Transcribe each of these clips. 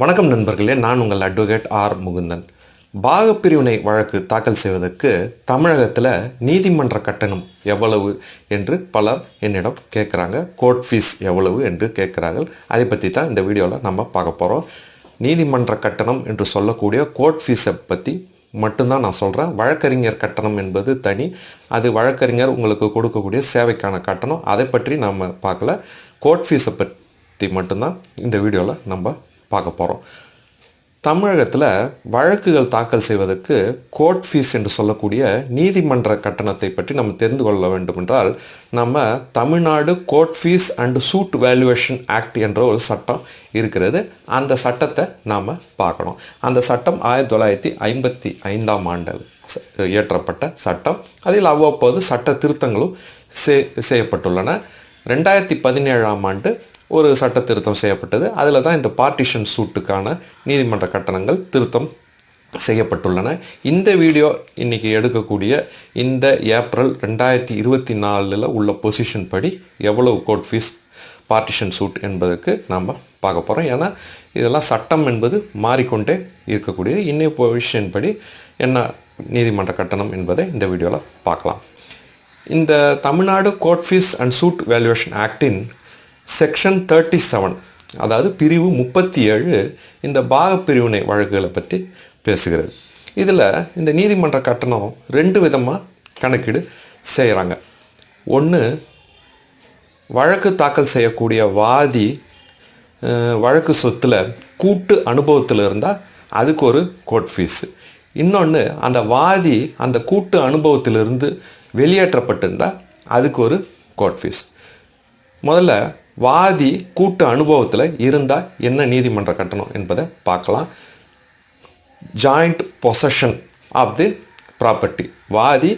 வணக்கம் நண்பர்களே நான் உங்கள் அட்வொகேட் ஆர் முகுந்தன். பாகப்பிரிவினை வழக்கு தாக்கல் செய்வதற்கு தமிழகத்தில் நீதிமன்ற கட்டணம் எவ்வளவு என்று பலர் என்னிடம் கேட்குறாங்க கோர்ட் ஃபீஸ் எவ்வளவு என்று கேட்குறார்கள் அதை பற்றி தான் இந்த வீடியோவில் நம்ம பார்க்க போகிறோம் நீதிமன்ற கட்டணம் என்று சொல்லக்கூடிய கோர்ட் ஃபீஸை பற்றி மட்டும்தான் நான் சொல்கிறேன் வழக்கறிஞர் கட்டணம் என்பது தனி. அது வழக்கறிஞர் உங்களுக்கு கொடுக்கக்கூடிய சேவைக்கான கட்டணம். அதை பற்றி நம்ம பார்க்கல. கோர்ட் ஃபீஸை பற்றி மட்டும்தான் இந்த வீடியோவில் நம்ம பார்க்க போகிறோம் தமிழகத்தில் வழக்குகள் தாக்கல் செய்வதற்கு கோர்ட் ஃபீஸ் என்று சொல்லக்கூடிய நீதிமன்ற கட்டணத்தை பற்றி நம்ம தெரிந்து கொள்ள வேண்டும் என்றால் நம்ம Tamil Nadu court fees and suit valuation act என்ற ஒரு சட்டம் இருக்கிறது. அந்த சட்டத்தை நாம் பார்க்கணும். அந்த சட்டம் ஆயிரத்தி தொள்ளாயிரத்தி ஐம்பத்தி ஐந்தாம் ஆண்டு இயற்றப்பட்ட சட்டம். அதில் அவ்வப்போது சட்ட திருத்தங்களும் செ செய்யப்பட்டுள்ளன. ரெண்டாயிரத்தி பதினேழாம் ஆண்டு ஒரு சட்ட திருத்தம் செய்யப்பட்டது. அதில் தான் இந்த பார்ட்டிஷன் சூட்டுக்கான நீதிமன்ற கட்டணங்கள் திருத்தம் செய்யப்பட்டுள்ளன. இந்த வீடியோ இன்னைக்கு எடுக்கக்கூடிய இந்த ஏப்ரல் ரெண்டாயிரத்தி இருபத்தி நாலில் உள்ள பொசிஷன் படி எவ்வளவு கோர்ட் ஃபீஸ் பார்ட்டிஷன் சூட் என்பதற்கு நாம் பார்க்க போகிறோம் ஏன்னா இதெல்லாம் சட்டம் என்பது மாறிக்கொண்டே இருக்கக்கூடியது. இன்னைய பொசிஷன் படி என்ன நீதிமன்ற கட்டணம் என்பதை இந்த வீடியோவில் பார்க்கலாம். இந்த Tamil Nadu court fees and suit valuation actin section thirty seven அதாவது பிரிவு முப்பத்தி ஏழு இந்த பாகப்பிரிவினை வழக்குகளை பற்றி பேசுகிறது. இதில் இந்த நீதிமன்ற கட்டணம் ரெண்டு விதமாக கணக்கீடு செய்கிறாங்க ஒன்று வழக்கு தாக்கல் செய்யக்கூடிய வாதி வழக்கு சொத்தில் கூட்டு அனுபவத்தில் இருந்தால் அதுக்கு ஒரு கோர்ட் ஃபீஸு இன்னொன்று அந்த வாதி அந்த கூட்டு அனுபவத்திலிருந்து வெளியேற்றப்பட்டிருந்தால் அதுக்கு ஒரு கோர்ட் ஃபீஸ் முதல்ல வாதி கூட்டு அனுபவத்தில் இருந்தால் என்ன நீதிமன்ற கட்டணம் என்பதை பார்க்கலாம். Joint possession of the property வாதி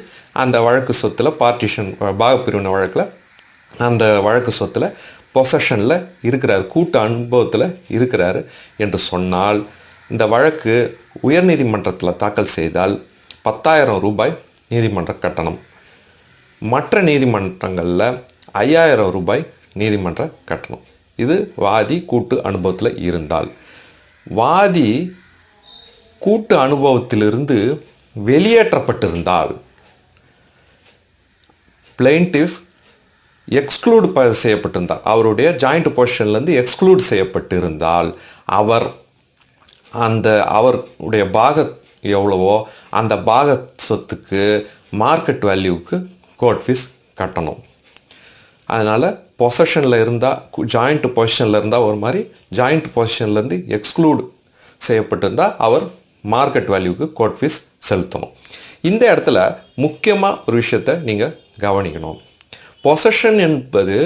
அந்த வழக்கு சொத்தில் பார்ட்டிஷன் பாகப்பிரிவினை வழக்கில் அந்த வழக்கு சொத்தில் பொசஷனில் இருக்கிறார் கூட்டு அனுபவத்தில் இருக்கிறார் என்று சொன்னால் இந்த வழக்கு உயர்நீதிமன்றத்தில் தாக்கல் செய்தால் பத்தாயிரம் ரூபாய் நீதிமன்ற கட்டணம். மற்ற நீதிமன்றங்களில் ஐயாயிரம் ரூபாய் நீதிமன்ற கட்டணம். இது வாதி கூட்டு அனுபவத்தில் இருந்தால். வாதி கூட்டு அனுபவத்திலிருந்து வெளியேற்றப்பட்டிருந்தால் பிளைன்டிஃப் எக்ஸ்க்ளூட் ப செய்யப்பட்டிருந்தால் அவருடைய ஜாயிண்ட் பொசிஷன்லேருந்து எக்ஸ்க்ளூட் செய்யப்பட்டிருந்தால் அவர் அந்த அவருடைய பாக எவ்வளவோ அந்த பாக சொத்துக்கு மார்க்கெட் வேல்யூவுக்கு கோர்ட் ஃபீஸ் கட்டணும். அதனால் பொசஷனில் இருந்தால் ஜாயிண்ட் பொசிஷனில் இருந்தால் ஒரு மாதிரி ஜாயிண்ட் பொசிஷன்லேருந்து எக்ஸ்க்ளூட் செய்யப்பட்டிருந்தால் அவர் மார்க்கெட் வேல்யூக்கு கோர்ட் ஃபீஸ் செலுத்தணும். இந்த இடத்துல முக்கியமாக ஒரு விஷயத்தை நீங்கள் கவனிக்கணும். பொசஷன் என்பது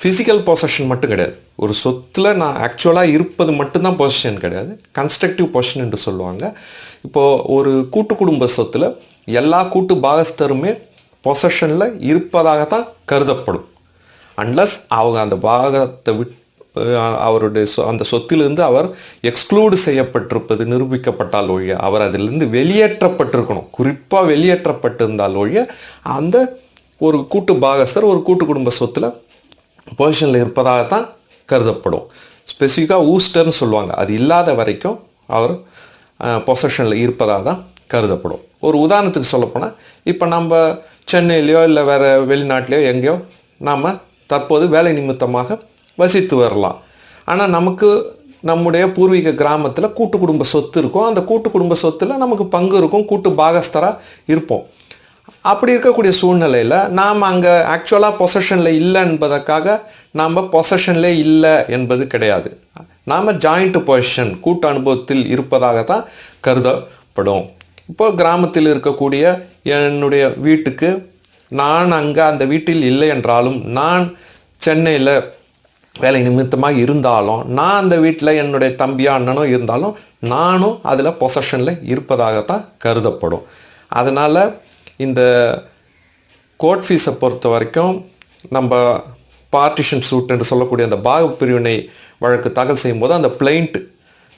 ஃபிசிக்கல் பொசஷன் மட்டும் கிடையாது. ஒரு சொத்தில் நான் ஆக்சுவலாக இருப்பது மட்டும்தான் பொசிஷன் கிடையாது. கன்ஸ்ட்ரக்டிவ் பொசிஷன் என்று சொல்லுவாங்க. இப்போது ஒரு கூட்டு குடும்ப சொத்தில் எல்லா கூட்டு பாகஸ்தருமே பொசஷனில் இருப்பதாக தான் கருதப்படும். அன்லஸ் அவங்க அந்த பாகத்தை விட் அவருடைய சொ- அந்த சொத்திலிருந்து அவர் எக்ஸ்க்ளூடு செய்யப்பட்டிருப்பது நிரூபிக்கப்பட்டால் ஒழிய அவர் அதிலிருந்து வெளியேற்றப்பட்டிருக்கணும். குறிப்பாக வெளியேற்றப்பட்டிருந்தால் ஒழிய அந்த ஒரு கூட்டு பாகஸ்தர் ஒரு கூட்டு குடும்ப சொத்தில் பொசிஷனில் இருப்பதாகத்தான் கருதப்படும். ஸ்பெசிஃபிக்காக ஊஸ்டர்னு சொல்லுவாங்க. அது இல்லாத வரைக்கும் அவர் பொசஷனில் இருப்பதாக தான் கருதப்படும். ஒரு உதாரணத்துக்கு சொல்லப்போனால் இப்போ நம்ம சென்னையிலையோ இல்லை வேறு வெளிநாட்டிலையோ எங்கேயோ நாம் தற்போது வேலை நிமித்தமாக வசித்து வரலாம். ஆனால் நமக்கு நம்முடைய பூர்வீக கிராமத்தில் கூட்டு குடும்ப சொத்து இருக்கும். அந்த கூட்டு குடும்ப சொத்தில் நமக்கு பங்கு இருக்கும். கூட்டு பாகஸ்தராக இருப்போம். அப்படி இருக்கக்கூடிய சூழ்நிலையில் நாம் அங்கே ஆக்சுவலாக பொசஷனில் இல்லை என்பதற்காக நாம் பொசஷனில் இல்லை என்பது கிடையாது. நாம் ஜாயிண்ட் பொசிஷன் கூட்டு அனுபவத்தில் இருப்பதாக தான் கருதப்படும். இப்போ கிராமத்தில் இருக்கக்கூடிய என்னுடைய வீட்டுக்கு நான் அங்கே அந்த வீட்டில் இல்லை என்றாலும் நான் சென்னையில் வேலை நிமித்தமாக இருந்தாலும் நான் அந்த வீட்டில் என்னுடைய தம்பியோ அண்ணனோ இருந்தாலும் நானும் அதில் பொசஷனில் இருப்பதாகத்தான் கருதப்படும். அதனால் இந்த கோர்ட் ஃபீஸை பொறுத்த வரைக்கும் நம்ம பார்ட்டிஷன் சூட் என்று சொல்லக்கூடிய அந்த பாக பிரிவினை வழக்கு தாக்கல் செய்யும்போது அந்த பிளைண்ட்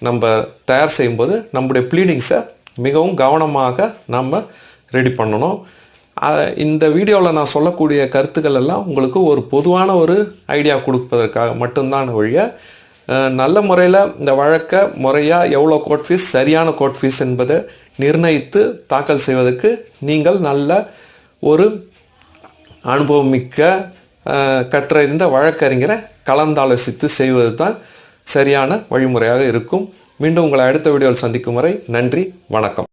நம்ம தயார் செய்யும்போது நம்முடைய ப்ளீடிங்ஸை மிகவும் கவனமாக நம்ம ரெடி பண்ணணும். இந்த வீடியோவில் நான் சொல்லக்கூடிய கருத்துக்கள் எல்லாம் உங்களுக்கு ஒரு பொதுவான ஒரு ஐடியா கொடுப்பதற்காக மட்டும்தான் ஒழிய நல்ல முறையில் இந்த வழக்கை முறையாக எவ்வளோ கோர்ட் ஃபீஸ் சரியான கோர்ட் ஃபீஸ் என்பதை நிர்ணயித்து தாக்கல் செய்வதற்கு நீங்கள் நல்ல ஒரு அனுபவமிக்க அஹ், கற்றறிந்த வழக்கறிஞரை கலந்தாலோசித்து செய்வது தான் சரியான வழிமுறையாக இருக்கும். மீண்டும் உங்களை அடுத்த வீடியோவில் சந்திக்கும் வரை நன்றி வணக்கம்.